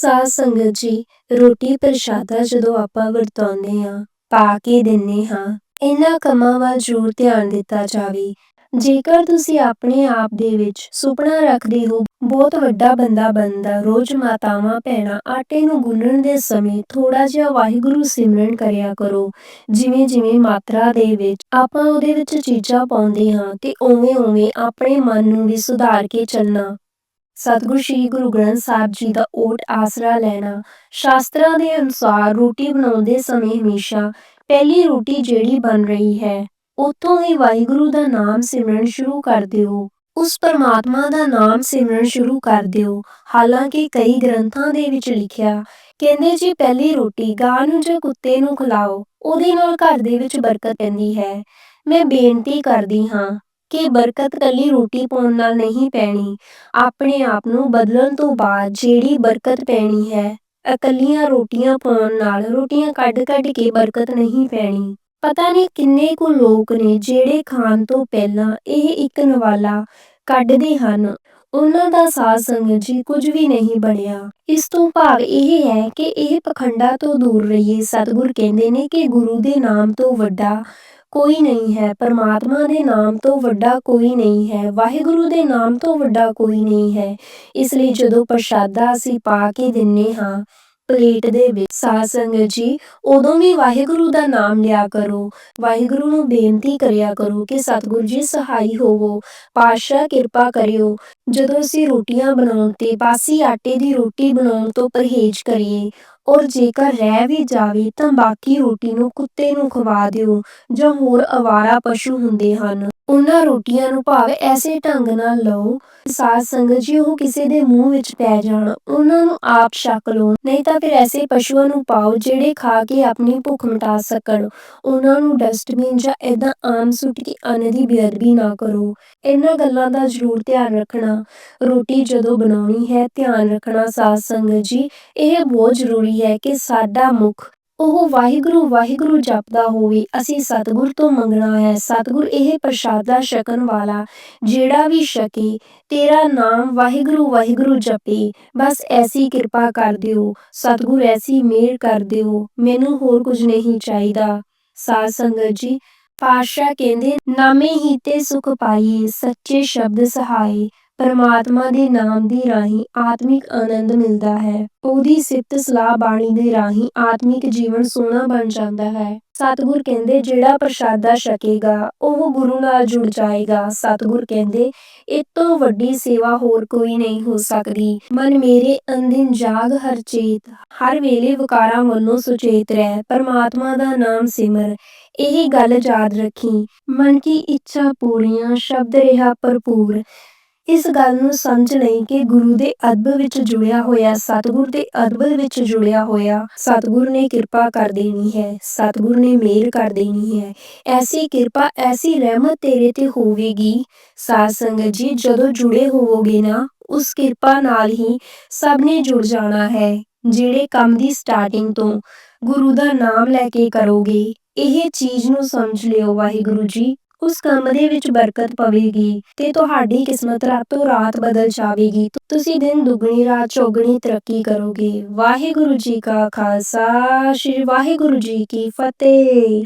ਸਾਧ ਸੰਗਤ ਜੀ, ਰੋਟੀ ਪ੍ਰਸ਼ਾਦਾ ਜਦੋਂ ਆਪਾਂ ਵਰਤਾਉਂਦੇ ਹਾਂ, ਪਾ ਕੇ ਦਿੰਨੇ ਹਾਂ, ਇਹਨਾਂ ਕੰਮਾਂ ਵੱਲ ਜ਼ਰੂਰ ਧਿਆਨ ਦਿੱਤਾ ਜਾਵੇ। ਜੇਕਰ ਤੁਸੀਂ ਆਪਣੇ ਆਪ ਦੇ ਵਿੱਚ ਸੁਪਨਾ ਰੱਖਦੇ ਹੋ, ਬਹੁਤ ਵੱਡਾ ਬੰਦਾ ਬਣਦਾ, ਰੋਜ਼ ਮਾਤਾਵਾਂ, ਭੈਣਾਂ, ਆਟੇ ਨੂੰ ਗੁੰਨਣ ਦੇ ਸਮੇਂ ਥੋੜਾ ਜਿਹਾ ਵਾਹਿਗੁਰੂ ਸਿਮਰਨ ਕਰਿਆ ਕਰੋ। ਜਿਵੇਂ ਜਿਵੇਂ ਮਾਤਰਾ ਦੇ ਵਿੱਚ ਆਪਾਂ ਉਹਦੇ ਵਿੱਚ ਚੀਜ਼ਾਂ ਪਾਉਂਦੇ ਹਾਂ ਤੇ ਉਵੇਂ ਉਵੇਂ ਆਪਣੇ ਮਨ ਨੂੰ ਵੀ ਸੁਧਾਰ ਕੇ ਚੱਲਣਾ। ਸਤਿਗੁਰੂ ਸ੍ਰੀ ਗੁਰੂ ਗ੍ਰੰਥ ਸਾਹਿਬ ਜੀ ਦਾ ਓਟ ਆਸਰਾ ਲੈਣਾ। ਸ਼ਾਸਤਰਾਂ ਦੇ ਅਨੁਸਾਰ ਰੋਟੀ ਬਣਾਉਂਦੇ ਸਮੇਂ ਹਮੇਸ਼ਾ ਪਹਿਲੀ ਰੋਟੀ ਜਿਹੜੀ ਬਣ ਰਹੀ ਹੈ ਉਤੋਂ ਹੀ ਵਾਹਿਗੁਰੂ ਦਾ ਨਾਮ ਸਿਮਰਨ ਸ਼ੁਰੂ ਕਰ ਦਿਓ। ਉਸ ਪਰਮਾਤਮਾ ਦਾ ਨਾਮ ਸਿਮਰਨ ਸ਼ੁਰੂ ਕਰ ਦਿਓ। ਹਾਲਾਂਕਿ ਕਈ ਗ੍ਰੰਥਾਂ ਦੇ ਵਿੱਚ ਲਿਖਿਆ, ਕਹਿੰਦੇ ਜੀ ਪਹਿਲੀ ਰੋਟੀ ਗਾਂ ਨੂੰ ਜਾਂ ਕੁੱਤੇ ਨੂੰ ਖਿਲਾਓ, ਉਹਦੇ ਨਾਲ ਘਰ ਦੇ ਵਿੱਚ ਬਰਕਤ ਪੈਂਦੀ ਹੈ। ਮੈਂ ਬੇਨਤੀ ਕਰਦੀ ਹਾਂ ਕਿ ਬਰਕਤ ਕੱਲੀ ਰੋਟੀ ਪਾਉਣ ਨਾਲ ਨਹੀਂ ਪੈਣੀ। ਆਪਣੇ ਆਪ ਨੂੰ ਬਦਲਣ ਤੋਂ ਬਾਅਦ ਜਿਹੜੀ ਬਰਕਤ ਪੈਣੀ ਹੈ, ਇਕੱਲੀਆਂ ਰੋਟੀਆਂ ਪਾਉਣ ਨਾਲ ਰੋਟੀਆਂ ਕੱਢ-ਕੱਢ ਕੇ ਬਰਕਤ ਨਹੀਂ ਪੈਣੀ। ਪਤਾ ਨਹੀਂ ਕਿੰਨੇ ਕੁ ਲੋਕ ਨੇ ਜਿਹੜੇ ਖਾਣ ਤੋਂ ਪਹਿਲਾਂ ਇਹ ਇੱਕ ਨਵਾਲਾ ਕੱਢਦੇ ਹਨ। ਉਹਨਾਂ ਦਾ ਸਾਧ ਸੰਗਤ ਜੀ ਕੁਝ ਵੀ ਨਹੀਂ ਬਣਿਆ। ਇਸ ਤੋਂ ਭਾਵ ਇਹ ਹੈ ਕਿ ਇਹ ਪਖੰਡਾ ਤੋਂ ਦੂਰ ਰਹੀਏ। ਸਤਿਗੁਰ ਕਹਿੰਦੇ ਨੇ ਕਿ ਗੁਰੂ ਦੇ ਨਾਮ ਤੋਂ ਵੱਡਾ ਕੋਈ ਨਹੀਂ ਹੈ, ਪਰਮਾਤਮਾ ਦੇ ਨਾਮ ਤੋਂ ਵੱਡਾ ਕੋਈ ਨਹੀਂ ਹੈ, ਵਾਹਿਗੁਰੂ ਦੇ ਨਾਮ ਤੋਂ ਵੱਡਾ ਕੋਈ ਨਹੀਂ ਹੈ। ਇਸ ਲਈ ਜਦੋਂ ਪ੍ਰਸ਼ਾਦਾ ਅਸੀਂ ਪਾ ਕੇ ਦਿੰਨੇ ਹਾਂ, ਪਲੇਟ ਦੇ ਵਿੱਚ, ਸਾਧ ਸੰਗਤ ਜੀ, ਉਦੋਂ ਵੀ ਵਾਹਿਗੁਰੂ ਦਾ ਨਾਮ ਲਿਆ ਕਰੋ। ਵਾਹਿਗੁਰੂ ਨੂੰ ਬੇਨਤੀ ਕਰਿਆ ਕਰੋ ਕਿ ਸਤਿਗੁਰੂ ਜੀ, ਸਹਾਈ ਹੋਵੋ। ਪਾਸ਼ਾ ਕਿਰਪਾ ਕਰਿਓ। ਜਦੋਂ ਅਸੀਂ ਰੋਟੀਆਂ ਬਣਾਉਣ ਤੇ, ਬਾਸੀ ਆਟੇ ਦੀ ਰੋਟੀ ਬਣਾਉਣ ਤੋਂ ਪਰਹੇਜ਼ ਕਰੀਏ ਔਰ ਜੇਕਰ ਰਹਿ ਵੀ ਜਾਵੇ ਤਾਂ ਬਾਕੀ ਰੋਟੀ ਨੂੰ ਕੁੱਤੇ ਨੂੰ ਖਵਾ ਦਿਓ, ਜਾਂ ਹੋਰ ਅਵਾਰਾ ਪਸ਼ੂ ਹੁੰਦੇ ਹਨ। ਉਹਨਾਂ ਰੋਟੀਆਂ ਨੂੰ ਭਾਵੇਂ ਐਸੇ ਢੰਗ ਨਾਲ ਲਓ, ਸਾਧ ਸੰਗਤ ਜੀ, ਉਹ ਕਿਸੇ ਦੇ ਮੂੰਹ ਵਿੱਚ ਪੈ ਜਾਣ। ਉਹਨਾਂ ਨੂੰ ਆਪ ਛਕ ਲਓ, ਨਹੀਂ ਤਾਂ ਫਿਰ ਐਸੇ ਪਸ਼ੂਆਂ ਨੂੰ ਪਾਓ ਜਿਹੜੇ ਖਾ ਕੇ ਆਪਣੀ ਭੁੱਖ ਮਿਟਾ ਸਕਣ। ਉਹਨਾਂ ਨੂੰ ਡਸਟਬਿਨ ਜਾਂ ਇਦਾਂ ਆਮ ਸੁੱਟ ਕੇ ਅੰਨ ਦੀ ਬੇਅਦਬੀ ਨਾ ਕਰੋ। ਇਹਨਾਂ ਗੱਲਾਂ ਦਾ ਜ਼ਰੂਰ ਧਿਆਨ ਰੱਖਣਾ। ਰੋਟੀ ਜਦੋਂ ਬਣਾਉਣੀ ਹੈ, ਧਿਆਨ ਰੱਖਣਾ ਸਾਧ ਸੰਗਤ ਜੀ, ਇਹ ਬਹੁਤ ਜ਼ਰੂਰੀ ਹੈ ਕਿ ਸਾਡਾ ਮੁਖ, ਉਹ ਵਾਹਿਗੁਰੂ ਵਾਹਿਗੁਰੂ ਜਪਦਾ ਹੋਵੇ, ਅਸੀਂ ਸਤਿਗੁਰ ਤੋਂ ਮੰਗਣਾ ਹੈ। ਸਤਿਗੁਰ ਇਹ ਪ੍ਰਸ਼ਾਦਾ ਛਕਣ ਵਾਲਾ, ਜਿਹੜਾ ਵੀ ਛਕੇ, ਤੇਰਾ ਨਾਮ ਵਾਹਿਗੁਰੂ ਵਾਹਿਗੁਰੂ ਜਪੇ। ਬਸ ਐਸੀ ਕਿਰਪਾ ਕਰ ਦਿਓ, ਸਤਿਗੁਰ ਐਸੀ ਮਿਹਰ ਕਰ ਦਿਓ, ਮੈਨੂੰ ਹੋਰ ਕੁਝ ਨਹੀਂ ਚਾਹੀਦਾ। ਸਾਧ ਸੰਗਤ ਜੀ ਪਾਸ਼ਾ ਕਹਿੰਦੇ, ਨਾਮੇ ਹੀ ਤੇ ਸੁਖ ਪਾਈਏ, ਸੱਚੇ ਸ਼ਬਦ ਸਹਾਈ ਪਰਮਾਤਮਾ ਦੇ ਨਾਮ ਦੀ ਰਾਹੀਂ ਆਤਮਿਕ ਆਨੰਦ ਮਿਲਦਾ ਹੈ। ਉਹਦੀ ਸਿਫਤ ਸਲਾਹ ਬਾਣੀ ਦੇ ਰਾਹੀਂ ਆਤਮਿਕ ਜੀਵਨ ਸੋਹਣਾ ਬਣ ਜਾਂਦਾ ਹੈ। ਸਤਿਗੁਰ ਕਹਿੰਦੇ, ਜਿਹੜਾ ਪ੍ਰਸ਼ਾਦਾ ਛਕੇਗਾ, ਉਹ ਗੁਰੂ ਨਾਲ ਜੁੜ ਜਾਏਗਾ। ਸਤਿਗੁਰ ਕਹਿੰਦੇ, ਇਹ ਤੋਂ ਵੱਡੀ ਸੇਵਾ ਹੋਰ ਕੋਈ ਨਹੀਂ ਹੋ ਸਕਦੀ। ਮਨ ਮੇਰੇ ਅੰਦਿਨ ਜਾਗ ਹਰ ਚੇਤ। ਹਰ ਵੇਲੇ ਵਿਕਾਰਾਂ ਵੱਲੋਂ ਸੁਚੇਤ ਰਹਿ। ਪਰਮਾਤਮਾ ਦਾ ਨਾਮ ਸਿਮਰ। ਇਹ ਗੱਲ ਯਾਦ ਰੱਖੀ। ਮਨ ਕੀ ਇੱਛਾ ਪੂਰੀਆਂ, ਸ਼ਬਦ ਰਿਹਾ ਭਰਪੂਰ। ਇਸ ਗੱਲ ਨੂੰ ਸਮਝ ਲਈ ਕਿ ਗੁਰੂ ਦੇ ਅਦਬ ਵਿੱਚ ਜੁੜਿਆ ਹੋਇਆ ਸਤਿਗੁਰ ਦੇ ਅਦਬ ਵਿੱਚ ਜੁੜਿਆ ਹੋਇਆ ਸਤਿਗੁਰ ਨੇ ਕਿਰਪਾ ਕਰ ਦੇਣੀ ਹੈ, ਸਤਿਗੁਰ ਨੇ ਮਿਹਰ ਕਰ ਦੇਣੀ ਹੈ। ਐਸੀ ਕਿਰਪਾ, ਐਸੀ ਰਹਿਮਤ ਤੇਰੇ ਤੇ ਹੋਵੇਗੀ। ਸਾਧ ਸੰਗਤ ਜੀ, ਜਦੋਂ ਜੁੜੇ ਹੋਵੋਗੇ ਨਾ, ਉਸ ਕਿਰਪਾ ਨਾਲ ਹੀ ਸਭ ਨੇ ਜੁੜ ਜਾਣਾ ਹੈ। ਜਿਹੜੇ ਕੰਮ ਦੀ ਸਟਾਰਟਿੰਗ ਤੋਂ ਗੁਰੂ ਦਾ ਨਾਮ ਲੈ ਕੇ ਕਰੋਗੇ, ਇਹ ਚੀਜ਼ ਨੂੰ ਸਮਝ ਲਿਓ ਵਾਹਿਗੁਰੂ ਜੀ। ਉਸ ਕੰਮ ਦੇ ਵਿੱਚ ਬਰਕਤ ਪਵੇਗੀ ਤੇ ਤੁਹਾਡੀ ਕਿਸਮਤ ਰਾਤੋਂ ਰਾਤ ਬਦਲ ਜਾਵੇਗੀ। ਤੁਸੀਂ ਦਿਨ ਦੁੱਗਣੀ, ਰਾਤ ਚੌਗਣੀ ਤਰੱਕੀ ਕਰੋਗੇ। ਵਾਹਿਗੁਰੂ ਜੀ ਕਾ ਖਾਲਸਾ, ਸ੍ਰੀ ਵਾਹਿਗੁਰੂ ਜੀ ਕੀ ਫਤਿਹ।